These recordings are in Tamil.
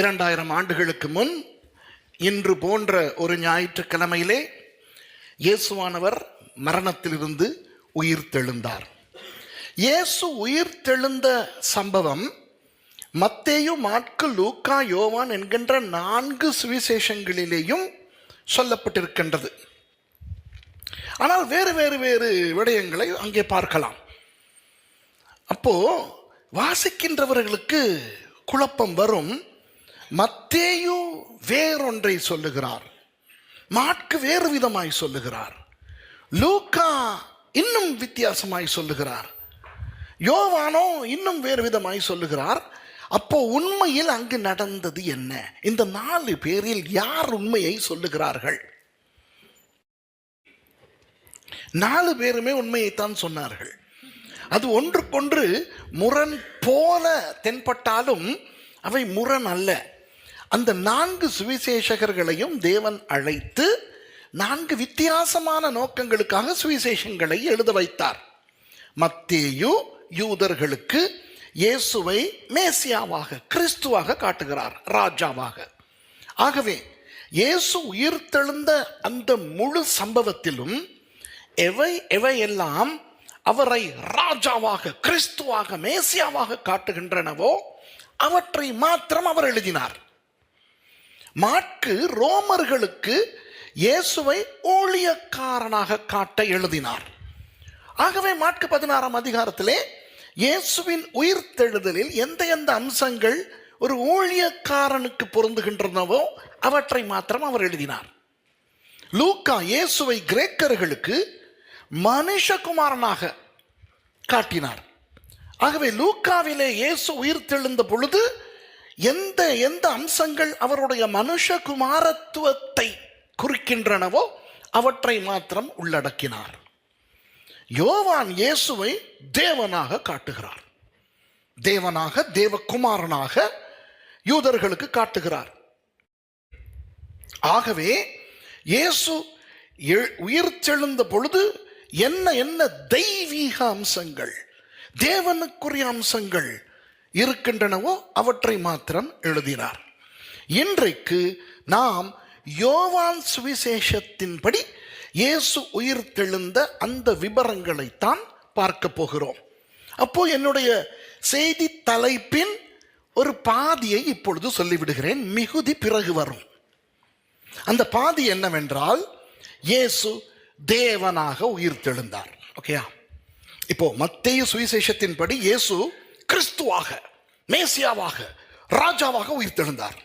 இரண்டாயிரம் ஆண்டுகளுக்கு முன் இன்று போன்ற ஒரு ஞாயிற்றுக்கிழமையிலே இயேசுவானவர் மரணத்திலிருந்து உயிர் தெழுந்தார். இயேசு உயிர் தெழுந்த சம்பவம் மத்தேயு மாட்கு லூக்கா யோவான் என்கின்ற நான்கு சுவிசேஷங்களிலேயும் சொல்லப்பட்டிருக்கின்றது. ஆனால் வேறு வேறு வேறு விடயங்களை அங்கே பார்க்கலாம். அப்போ வாசிக்கின்றவர்களுக்கு குழப்பம் வரும். மத்தேயு வேறொன்றை சொல்லுகிறார். மாட்கு வேறு விதமாய் சொல்லுகிறார். லூக்கா இன்னும் வித்தியாசமாய் சொல்லுகிறார். யோவானோ இன்னும் வேறு விதமாய் சொல்லுகிறார். அப்போ உண்மையில் அங்கு நடந்தது என்ன? இந்த நாலு பேரில் யார் உண்மையை சொல்லுகிறார்கள்? நாலு பேருமே உண்மையைத்தான் சொன்னார்கள். அது ஒன்றுக்கொன்று முரண் போல தென்பட்டாலும் அவை முரண் அல்ல. அந்த நான்கு சுவிசேஷகர்களையும் தேவன் அழைத்து நான்கு வித்தியாசமான நோக்கங்களுக்காக சுவிசேஷங்களை எழுத வைத்தார். மத்தேயு யூதர்களுக்கு இயேசுவை மேசியாவாக கிறிஸ்துவாக காட்டுகிறார் ராஜாவாக. ஆகவே இயேசு உயிர்த்தெழுந்த அந்த முழு சம்பவத்திலும் எவை எவையெல்லாம் அவரை ராஜாவாக கிறிஸ்துவாக மேசியாவாக காட்டுகின்றனவோ அவற்றை மாத்திரம் அவர் எழுதினார். மாற்கு ரோமர்களுக்கு இயேசுவை ஊழியக்காரனாக காட்ட எழுதினார். ஆகவே மாற்கு பதினாறாம் அதிகாரத்திலே இயேசுவின் உயிர்த்தெழுதலில் எந்த எந்த அம்சங்கள் ஒரு ஊழியக்காரனுக்கு பொருந்துகின்றனவோ அவற்றை மாத்திரம் அவர் எழுதினார். லூக்கா இயேசுவை கிரேக்கர்களுக்கு மனுஷகுமாரனாக காட்டினார். ஆகவே லூக்காவிலே இயேசு உயிர்த்தெழுந்த பொழுது எந்த எந்த அம்சங்கள் அவருடைய மனுஷகுமாரத்துவத்தை குறிக்கின்றனவோ அவற்றை மாத்திரம் உள்ளடக்கினார். யோவான் இயேசுவை தேவனாக காட்டுகிறார். தேவனாக தேவகுமாரனாக யூதர்களுக்கு காட்டுகிறார். ஆகவே இயேசு உயிர் செழுந்த பொழுது என்ன என்ன தெய்வீக அம்சங்கள் தேவனுக்குரிய அம்சங்கள் இருக்கின்றனவோ அவற்றை மாத்திரம் எழுதினார். இன்றைக்கு நாம் யோவான் சுவிசேஷத்தின்படி இயேசு உயிர்த்தெழுந்த அந்த விபரங்களைத்தான் பார்க்க போகிறோம். அப்போ என்னுடைய செய்தி தலைப்பின் ஒரு பாதியை இப்பொழுது சொல்லிவிடுகிறேன். மிகுதி பிறகு வரும். அந்த பாதி என்னவென்றால் இயேசு தேவனாக உயிர்த்தெழுந்தார் ஓகேயா? இப்போ மத்திய சுவிசேஷத்தின்படி இயேசு கிறிஸ்துவாக மேசியாவாக ராஜாவாக உயிர்த்தெழுந்தார்.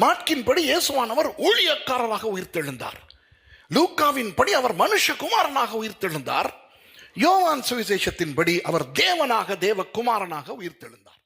மாட்கின்படி இயேசுவானவர் ஊழியக்காரராக உயிர்த்தெழுந்தார். லூக்காவின்படி அவர் மனுஷகுமாரனாக உயிர்த்தெழுந்தார். யோவான் சுவிசேஷத்தின்படி அவர் தேவனாக தேவகுமாரனாக உயிர்த்தெழுந்தார்.